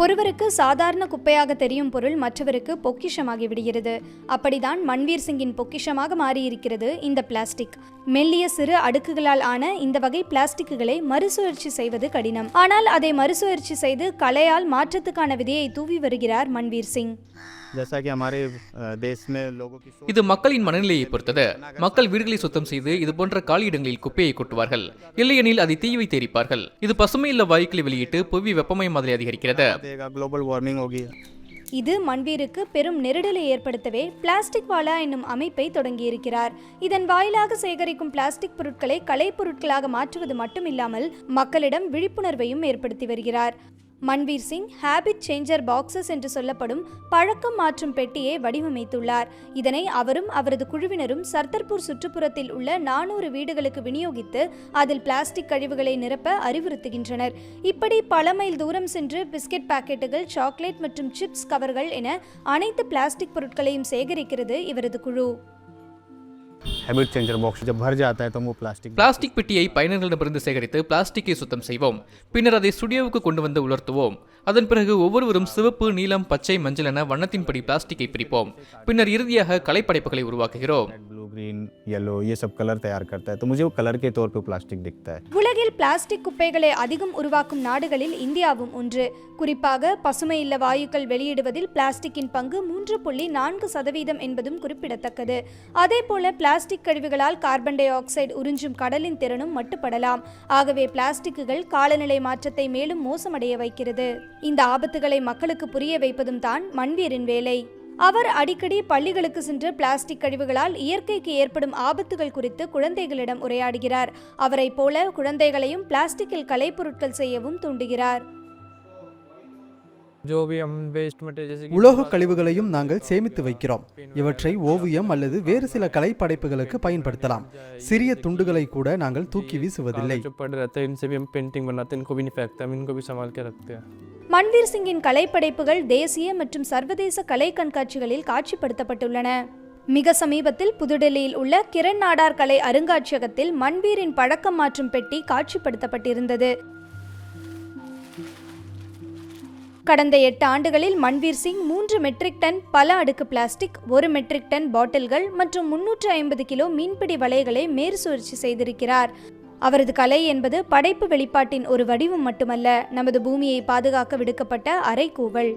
ஒருவருக்கு சாதாரண குப்பையாக தெரியும் பொருள் மற்றவருக்கு பொக்கிஷமாகி விடுகிறது. அப்படிதான் மன்வீர் சிங்கின் பொக்கிஷமாக மாறியிருக்கிறது இந்த பிளாஸ்டிக். மெல்லிய சிறு அடுக்குகளால் ஆன இந்த வகை பிளாஸ்டிக்குகளை மறுசுழற்சி செய்வது கடினம். ஆனால் அதை மறுசுழற்சி செய்து கலையால் மாற்றத்துக்கான விதையை தூவி வருகிறார் மன்வீர் சிங். இது மக்களின் மனநிலையை பொறுத்தது. மக்கள் வீடுகளை சுத்தம் செய்து இது போன்ற காலி குப்பையை கொட்டுவார்கள். இல்லையெனில் அதை தீவை வைத்து இது பசுமை இல்ல வாயுக்களை வெளியிட்டு புவி வெப்பமயமாதலை அதிகரிக்கிறது. देगा ग्लोबल वार्मिंग होगी இது மண்வீருக்கு பெரும் நெருடலை ஏற்படுத்தவே பிளாஸ்டிக் வாலா என்னும் அமைப்பை தொடங்கியிருக்கிறார் இதன் வாயிலாக சேகரிக்கும் பிளாஸ்டிக் பொருட்களை கலைப்பொருட்களாக மாற்றுவது மட்டுமில்லாமல் மக்களிடம் விழிப்புணர்வையும் ஏற்படுத்தி வருகிறார் Manveer Singh habit changer boxes என்று சொல்லப்படும் பழக்கம் மாற்றும் பெட்டியை வடிவமைத்துள்ளார். இதனை அவரும் அவரது குழுவினரும் சர்தர்பூர் சுற்றுப்புறத்தில் உள்ள நானூறு வீடுகளுக்கு விநியோகித்து அதில் பிளாஸ்டிக் கழிவுகளை நிரப்ப அறிவுறுத்துகின்றனர். இப்படி பல மைல் தூரம் சென்று பிஸ்கெட் பாக்கெட்டுகள் சாக்லேட் மற்றும் சிப்ஸ் கவர்கள் என அனைத்து பிளாஸ்டிக் பொருட்களையும் சேகரிக்கிறது இவரது குழு. ஹேபிட் சேஞ்சர் பாக்ஸ் ஜப் பர் ஜாத்தா தோ பிளாஸ்டிக் பிளாஸ்டிக் பெட்டியை பயனர்களிடமிருந்து சேகரித்து பிளாஸ்டிக்கை சுத்தம் செய்வோம். பின்னர் அதை ஸ்டுடியோவுக்கு கொண்டு வந்து உலர்த்துவோம். அதன் பிறகு ஒவ்வொருவரும் சிவப்பு நீலம் பச்சை மஞ்சள் என வண்ணத்தின்படி பிளாஸ்டிக்கை பிரிப்போம். பின்னர் இறுதியாக கலைப்படைப்புகளை உருவாக்குகிறோம். रेड ब्लू ग्रीन येलो ये सब कलर तैयार करता है तो मुझे वो कलर के तौर पे प्लास्टिक दिखता है உலகில் பிளாஸ்டிக் குப்பைகளை அதிகம் உருவாக்கும் நாடுகளில் இந்தியாவும் ஒன்று குறிப்பாக பசுமை இல்ல வாயுக்கள் வெளியிடுவதில் பிளாஸ்டிக்கின் பங்கு மூன்று புள்ளி நான்கு சதவீதம் என்பதும் குறிப்பிடத்தக்கது அதேபோல பிளாஸ்டிக் கழிவுகளால் கார்பன் டை ஆக்சைடு உறிஞ்சும் கடலின் திறனும் மட்டுப்படலாம் ஆகவே பிளாஸ்டிக்குகள் காலநிலை மாற்றத்தை மேலும் மோசமடைய வைக்கிறது இந்த ஆபத்துகளை மக்களுக்கு புரிய வைப்பதும் தான் மண்வீரின் வேலை அவர் அடிக்கடி பள்ளிகளுக்கு சென்று பிளாஸ்டிக் கழிவுகளால் இயற்கைக்கு ஏற்படும் ஆபத்துகள் குறித்து குழந்தைகளிடம் உரையாடுகிறார். அவரைப் போல குழந்தைகளையும் பிளாஸ்டிக்கில் கலைப்பொருட்கள் செய்யவும் தூண்டுகிறார். உலோக கழிவுகளையும் நாங்கள் சேமித்து வைக்கிறோம். இவற்றை ஓவியம் அல்லது வேறு சில கலை படைப்புகளுக்கு பயன்படுத்தலாம் சிறிய துண்டுகளை கூட நாங்கள் தூக்கி வீசுவதில்லை. மன்வீர் சிங்கின் கலைப்படைப்புகள் தேசிய மற்றும் சர்வதேச கலை கண்காட்சிகளில் காட்சிப்படுத்தப்பட்டுள்ளன. மிக சமீபத்தில் புதுடெல்லியில் உள்ள கிரண் நாடார் கலை அருங்காட்சியகத்தில் மன்வீரின் பழக்கம் மாற்றும் பெட்டி காட்சிப்படுத்தப்பட்டிருந்தது. கடந்த எட்டு ஆண்டுகளில் மன்வீர் சிங் மூன்று மெட்ரிக் டன் பல அடுக்கு பிளாஸ்டிக் ஒரு மெட்ரிக் டன் பாட்டில்கள் மற்றும் முன்னூற்று ஐம்பது கிலோ மீன்பிடி வலைகளை மேற்சுழற்சி செய்திருக்கிறார். அவரது கலை என்பது படைப்பு வெளிப்பாட்டின் ஒரு வடிவம் மட்டுமல்ல நமது பூமியை பாதுகாக்க விடுக்கப்பட்ட அறைகூவல்.